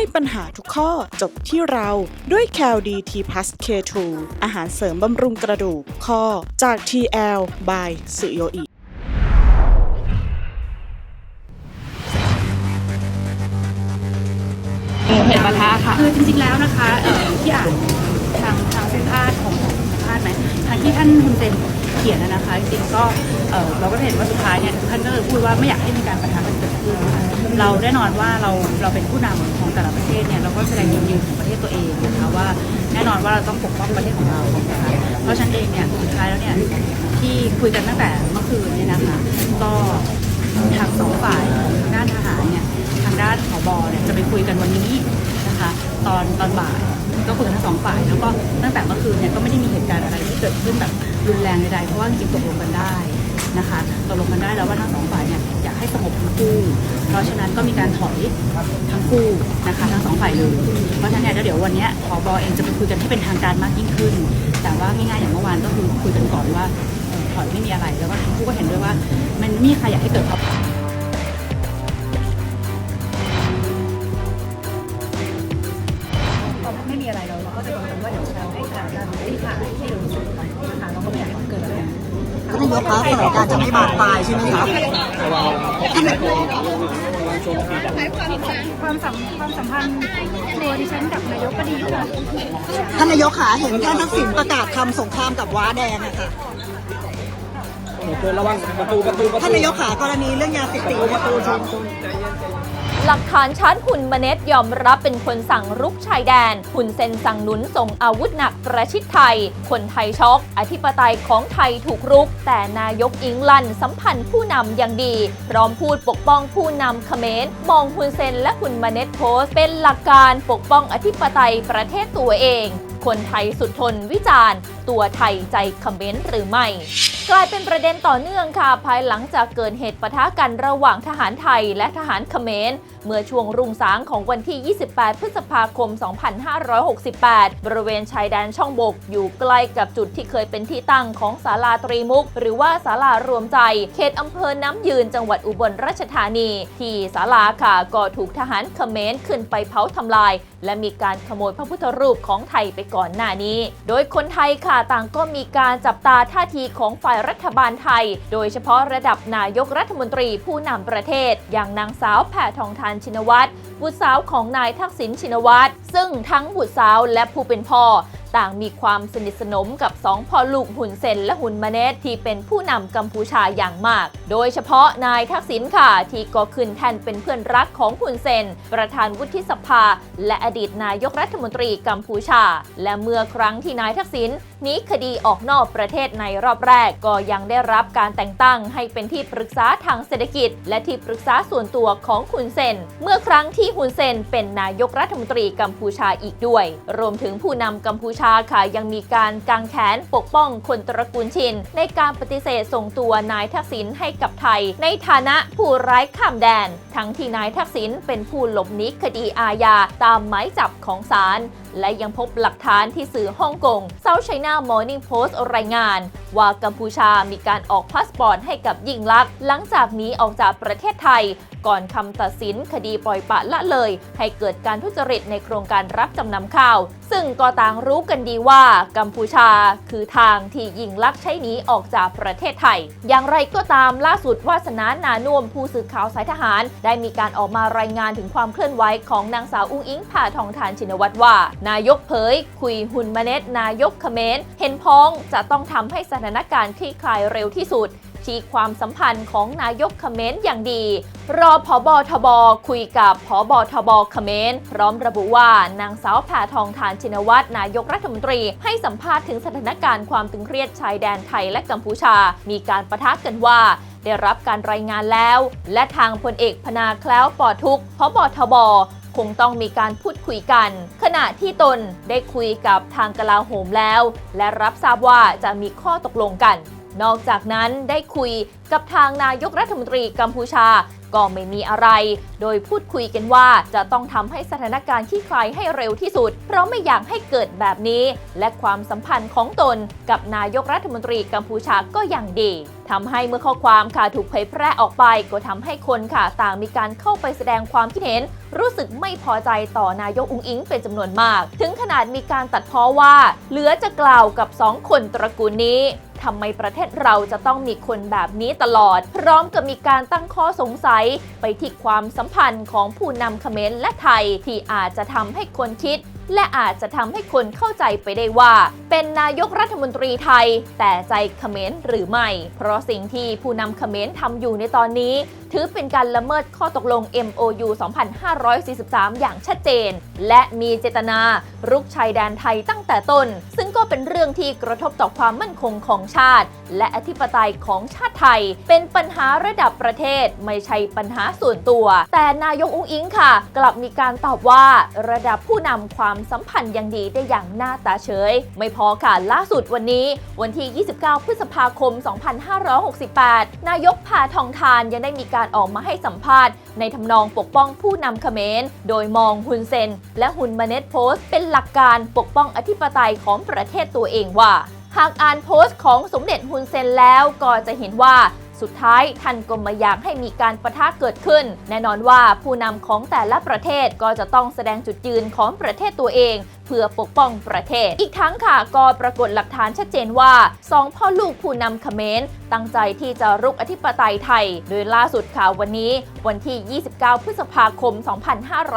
ให้ปัญหาทุกข้อจบที่เราด้วย c a l d t plus K2 อาหารเสริมบำรุงกระดูกข้อจาก TL by สุโยอิเหตุปะทะค่ะคือจริงๆแล้วนะคะที่อ่านทางทางสัมภาษณ์ของสัมภาษณ์ไหมทางที่ท่านคุณเซนเขียนนะนะคะจริงก็ เอ่อเราก็เห็นว่าสุดท้ายเนี่ยท่านก็เลยพูดว่าไม่อยากให้มีการประทะกันเกิดขึ้นนะคะเราแน่นอนว่าเราเราเป็นผู้นำของแต่ละประเทศเนี่ยเราก็แสดงจุดยืนของประเทศตัวเองนะคะว่าแน่นอนว่าเราต้องปกป้องประเทศของเรานะคะเพราะฉะนันเองเนี่ยสุดท้ายแล้วเนี่ยที่คุยกันตั้งแต่เมื่อคืนเนี่ยนะคะก็ทางสองฝ่ายของด้านทหารเนี่ยทางด้านผบเนี่ยจะไปคุยกันวันนี้นะคะตอนตอนบ่ายก็คุยกันทั้งสองฝ่ายแล้วก็ตั้งแต่เมื่อคืนเนี่ยก็ไม่ได้มีเหตุการณ์อะไรที่เกิดขึ้นแบบรุนแรงใดๆเพราะว่าจริงๆตกลงกันได้ นะคะตกลงกันได้แล้วว่าทั้งสองฝ่ายเนี่ยอยากให้สงบทั้งคู่ เพราะฉะนั้นก็มีการถอยทั้งคู่นะคะทั้งสองฝ่ายเลยเพราะฉะนั้นเนี่ยแล้วเดี๋ยววันนี้ขอบเองจะไปคุยกันให้เป็นทางการมากยิ่งขึ้น แต่ว่าง่ายๆอย่างเมื่อวานก็คือคุยกันก่อนว่าถอยไม่มีอะไรแล้วก็ทั้งคู่ก็เห็นด้วยว่า มันไม่มีใครอยากให้เกิดความ ยกคะสถานการณ์จะไม่บานปลายใช่ไหมครับความสัมความสัมพันธ์ตัวดิฉันกับนายกก็ดีค่ะท่านนายกขาเห็นท่านทักษิณประกาศทำสงครามกับว้าแดงอะค่ะ ท่านนายกขากรณีเรื่องยาเสพติดประตูชนหลักฐานชัดหุ่นมเนตยอมรับเป็นคนสั่งรุกชายแดน หุ่นเซนสั่งหนุนส่งอาวุธหนักประชิดไทย คนไทยช็อก อธิปไตยของไทยถูกรุก แต่นายกอิงลันสัมพันธ์ผู้นำอย่างดี พร้อมพูดปกป้องผู้นำเขมรมองหุ่นเซนและหุ่นมเนตโพสเป็นหลักการปกป้องอธิปไตยประเทศตัวเอง คนไทยสุดทนวิจารณ์ ตัวไทยใจคอมเขมรหรือไม่ กลายเป็นประเด็นต่อเนื่องค่ะ ภายหลังจากเกิดเหตุปะทะกันระหว่างทหารไทยและทหารเขมรเมื่อช่วงรุ่งสางของวันที่ 28 พฤษภาคม 2568 บริเวณชายแดนช่องบก อยู่ใกล้กับจุดที่เคยเป็นที่ตั้งของศาลาตรีมุก หรือว่าศาลารวมใจ เขตอำเภอน้ำยืนจังหวัดอุบลราชธานี ที่ศาลาค่ะก็ถูกทหารเขมรขึ้นไปเผาทำลาย และมีการขโมยพระพุทธรูปของไทยไปก่อนหน้านี้ โดยคนไทยค่ะต่างก็มีการจับตาท่าทีของฝ่ายรัฐบาลไทย โดยเฉพาะระดับนายกรัฐมนตรีผู้นำประเทศ อย่างนางสาวแพทองทานชินวัตรบุตรสาวของนายทักษิณชินวัตรซึ่งทั้งบุตรสาวและผู้เป็นพ่อ ต่างมีความสนิทสนมกับสองพ่อลูกหุ่นเซนและหุ่นมาเนตที่เป็นผู้นำกัมพูชาอย่างมาก โดยเฉพาะนายทักษิณค่ะ ที่ก็ขึ้นแทนเป็นเพื่อนรักของหุ่นเซน ประธานวุฒิสภา และอดีตนายกรัฐมนตรีกัมพูชา และเมื่อครั้งที่นายทักษิณหนีคดีออกนอกประเทศในรอบแรกก็ยังได้รับการแต่งตั้งให้เป็นที่ปรึกษาทางเศรษฐกิจ และที่ปรึกษาส่วนตัวของคุณเซน เมื่อครั้งที่ฮุนเซนเป็นนายกรัฐมนตรีกัมพูชาอีกด้วย รวมถึงผู้นำกัมพูชาค่ะยังมีการกางแขนปกป้องคนตระกูลชิน ในการปฏิเสธส่งตัวนายทักษิณให้กับไทย ในฐานะผู้ร้ายข้ามแดน ทั้งที่นายทักษิณเป็นผู้หลบหนีคดีอาญาตามหมายจับของศาลและยังพบหลักฐานที่สื่อฮ่องกง South China Morning Post รายงาน ว่ากัมพูชามีการออกพาสปอร์ตให้กับยิ่งลักษณ์หลังจากหนี้ออกจากประเทศไทย ก่อนคำตัดสินคดีปล่อยปะละเลย ให้เกิดการทุจริตในโครงการรับจำนำข้าว ซึ่งก็ต่างรู้กันดีว่ากัมพูชาคือทางที่ยิ่งลักษณ์ใช้หนีออกจากประเทศไทย อย่างไรก็ตามล่าสุดวาสนานานุ่มผู้สื่อข่าวสายทหาร ได้มีการออกมารายงานถึงความเคลื่อนไหวของนางสาวอุ้งอิงผ่าทองทานชินวัตรว่านายกเผย คุยหุ่นมเนตนายกเขมรเห็นพ้องจะต้องทำให้สถานการณ์คลี่คลายเร็วที่สุดที่ความสัมพันธ์ของนายกเขมรอย่างดี รอพอบอทบคุยกับพอบอทบเขมรพร้อมระบุว่านางสาวแพทองทานชินวัตรนายกรัฐมนตรี ให้สัมภาษณ์ถึงสถานการณ์ความตึงเครียดชายแดนไทยและกัมพูชา มีการประทะกันว่าได้รับการรายงานแล้ว และทางพลเอกพนาแคล้วปอทุกพบทบ คงต้องมีการพูดคุยกัน ขณะที่ตนได้คุยกับทางกลาโหมแล้ว และรับทราบว่าจะมีข้อตกลงกัน นอกจากนั้นได้คุยกับทางนายกรัฐมนตรีกัมพูชาก็ไม่มีอะไร โดยพูดคุยกันว่าจะต้องทำให้สถานการณ์คลี่คลายให้เร็วที่สุด เพราะไม่อยากให้เกิดแบบนี้ และความสัมพันธ์ของตนกับนายกรัฐมนตรีกัมพูชาก็ย่างดีทำให้เมื่อข้อความค่ะถูกเผยแพร่ออกไป ก็ทำให้คนค่ะต่างมีการเข้าไปแสดงความคิดเห็น รู้สึกไม่พอใจต่อนายกอุงอิงเป็นจำนวนมาก ถึงขนาดมีการตัดพ้อว่า เหลือจะกล่าวกับสองคนตระกูลนี้ ทำไมประเทศเราจะต้องมีคนแบบนี้ตลอด พร้อมกับมีการตั้งข้อสงสัยไปที่ความสัมพันธ์ของผู้นำเขมรและไทย ที่อาจจะทำให้คนคิด และอาจจะทำให้คนเข้าใจไปได้ว่า เป็นนายกรัฐมนตรีไทย แต่ใจเขมรหรือไม่ เพราะสิ่งที่ผู้นำเขมรทำอยู่ในตอนนี้ ถือเป็นการละเมิดข้อตกลง MOU 2543 อย่างชัดเจน และมีเจตนารุกชายแดนไทยตั้งแต่ต้น ซึ่งก็เป็นเรื่องที่กระทบต่อความมั่นคงของชาติ และอธิปไตยของชาติไทย เป็นปัญหาระดับประเทศไม่ใช่ปัญหาส่วนตัว แต่นายกอุ้งอิงค่ะ กลับมีการตอบว่าระดับผู้นำความความสัมพันธ์ยังดีได้อย่างหน้าตาเฉย ไม่พอค่ะล่าสุดวันนี้ วันที่ 29 พฤษภาคม 2568 นายกพาทองทานยังได้มีการออกมาให้สัมภาษณ์ ในทำนองปกป้องผู้นำเขมร โดยมองฮุนเซน และฮุนมาเนตโพสเป็นหลักการปกป้องอธิปไตยของประเทศตัวเองว่า หากอ่านโพสต์ของสมเด็จฮุนเซนแล้วก็จะเห็นว่า สุดท้ายท่านก็ไม่อยากให้มีการประทะเกิดขึ้น แน่นอนว่าผู้นำของแต่ละประเทศก็จะต้องแสดงจุดยืนของประเทศตัวเอง เพื่อปกป้องประเทศ อีกทั้งค่ะก็ปรากฏหลักฐานชัดเจนว่าสองพ่อลูกผู้นำเขมรตั้งใจที่จะรุกอธิปไตยไทย โดยล่าสุดข่าววันนี้วันที่ 29 พฤษภาคม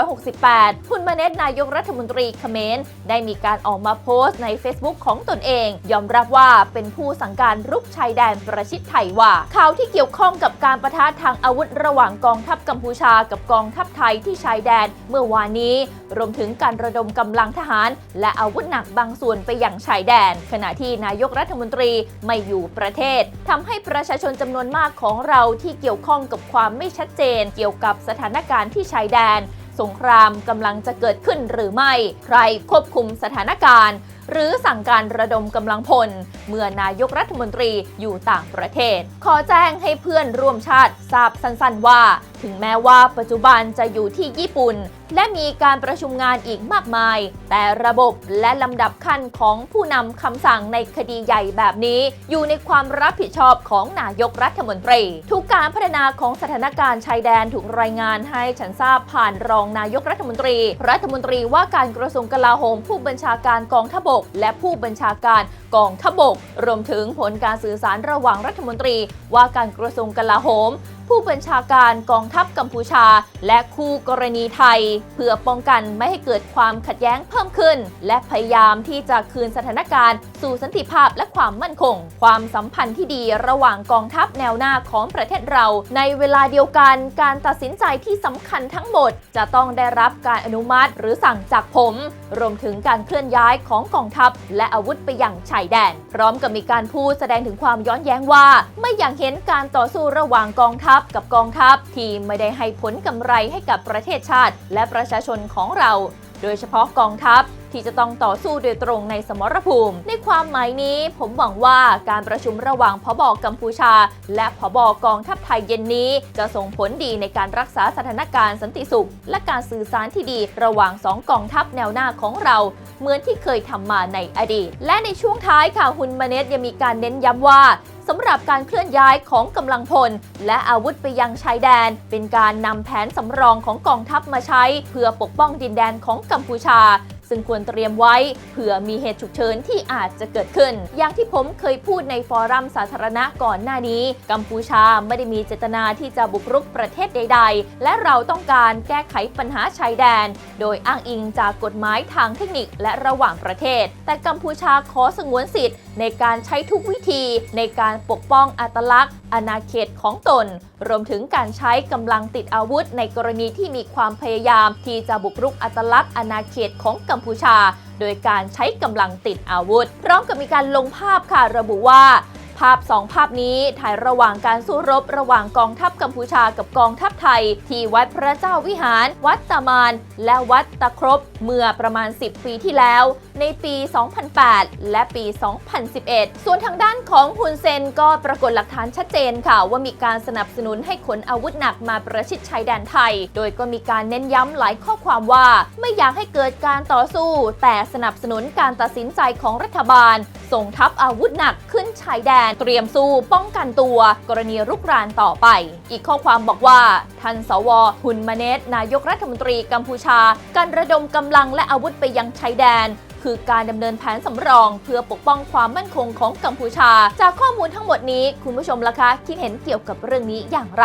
2568 คุณมาเนตนายกรัฐมนตรีเขมรได้มีการออกมาโพสต์ใน Facebook ของตนเอง ยอมรับว่าเป็นผู้สั่งการรุกชายแดนประชิดไทยว่าข่าวที่เกี่ยวข้องกับการประทะทางอาวุธระหว่างกองทัพกัมพูชากับกองทัพไทยที่ชายแดนเมื่อวานนี้ รวมถึงการระดมกำลังทหารและอาวุธหนักบางส่วนไปยังชายแดน ขณะที่นายกรัฐมนตรีไม่อยู่ประเทศทำให้ประชาชนจำนวนมากของเราที่เกี่ยวข้องกับความไม่ชัดเจน เกี่ยวกับสถานการณ์ที่ชายแดน สงครามกำลังจะเกิดขึ้นหรือไม่ ใครควบคุมสถานการณ์ หรือสั่งการระดมกำลังพล เมื่อนายกรัฐมนตรีอยู่ต่างประเทศ ขอแจ้งให้เพื่อนร่วมชาติทราบสั้นๆว่า ถึงแม้ว่าปัจจุบันจะอยู่ที่ญี่ปุ่น และมีการประชุมงานอีกมากมาย แต่ระบบและลำดับขั้นของผู้นำคำสั่งในคดีใหญ่แบบนี้ อยู่ในความรับผิดชอบของนายกรัฐมนตรี ทุกการพัฒนาของสถานการณ์ชายแดนถูกรายงานให้ฉันทราบผ่านรองนายกรัฐมนตรี รัฐมนตรีว่าการกระทรวงกลาโหมผู้บัญชาการกองทพบกและผู้บัญชาการกองทบก รวมถึงผลการสื่อสารระหว่างรัฐมนตรีว่าการกระทรวงกลาโหม ผู้บัญชาการกองทัพกัมพูชา และคู่กรณีไทย เพื่อป้องกันไม่ให้เกิดความขัดแย้งเพิ่มขึ้น และพยายามที่จะคืนสถานการณ์ สู่สันติภาพและความมั่นคง ความสัมพันธ์ที่ดีระหว่างกองทัพแนวหน้าของประเทศเรา ในเวลาเดียวกันการตัดสินใจที่สำคัญทั้งหมด จะต้องได้รับการอนุมัติหรือสั่งจากผม รวมถึงการเคลื่อนย้ายของกองทัพ และอาวุธไปยังชายแดน พร้อมกับมีการพูดแสดงถึงความย้อนแย้งว่า ไม่อยากเห็นการต่อสู้ระหว่างกองทัพกับกองทัพที่ไม่ได้ให้ผลกำไรให้กับประเทศชาติ และประชาชนของเรา โดยเฉพาะกองทัพที่จะต้องต่อสู้โดยตรงในสมรภูมิ ในความหมายนี้ผมหวังว่าการประชุมระหว่างพบกัมพูชา และพบกองทัพไทยเย็นนี้ จะส่งผลดีในการรักษาสถานการณ์สันติสุข และการสื่อสารที่ดีระหว่างสองกองทัพแนวหน้าของเรา เหมือนที่เคยทำมาในอดีต และในช่วงท้ายค่ะฮุนมาเนตยังมีการเน้นย้ำว่าสำหรับการเคลื่อนย้ายของกำลังพล และอาวุธไปยังชายแดน เป็นการนำแผนสำรองของกองทัพมาใช้ เพื่อปกป้องดินแดนของกัมพูชา ซึ่งควรเตรียมไว้เผื่อมีเหตุฉุกเฉินที่อาจจะเกิดขึ้น อย่างที่ผมเคยพูดในฟอรัมสาธารณะก่อนหน้านี้ กัมพูชาไม่ได้มีเจตนาที่จะบุกรุกประเทศใด ๆ และเราต้องการแก้ไขปัญหาชายแดน โดยอ้างอิงจากกฎหมายทางเทคนิคและระหว่างประเทศ แต่กัมพูชาขอสงวนสิทธิ์ ในการใช้ทุกวิธีในการปกป้องอัตลักษณ์ อาณาเขตของตน รวมถึงการใช้กำลังติดอาวุธ ในกรณีที่มีความพยายาม ที่จะบุกรุกอัตลักษณ์อาณาเขตของกัมพูชา โดยการใช้กำลังติดอาวุธ พร้อมกับมีการลงภาพค่ะระบุว่า ภาพสองภาพนี้ถ่ายระหว่างการสู้รบระหว่างกองทัพกัมพูชากับกองทัพไทย ที่วัดพระเจ้าวิหาร วัดตะมาน และวัดตะครบ เมื่อประมาณ 10 ปีที่แล้ว ในปี 2008 และปี 2011 ส่วนทางด้านของฮุนเซนก็ปรากฏหลักฐานชัดเจนค่ะว่ามีการสนับสนุนให้ขนอาวุธหนักมาประชิดชายแดนไทย โดยก็มีการเน้นย้ำหลายข้อความว่าไม่อยากให้เกิดการต่อสู้ แต่สนับสนุนการตัดสินใจของรัฐบาล ส่งทัพอาวุธหนักขึ้นชายแดนเตรียมสู้ป้องกันตัว กรณีรุกรานต่อไป อีกข้อความบอกว่าท่านสวหุนมาเนตนายกรัฐมนตรีกัมพูชา การระดมกำลังและอาวุธไปยังชายแดนคือการดำเนินแผนสำรองเพื่อปกป้องความมั่นคงของกัมพูชา จากข้อมูลทั้งหมดนี้ คุณผู้ชมล่ะคะ คิดเห็นเกี่ยวกับเรื่องนี้อย่างไร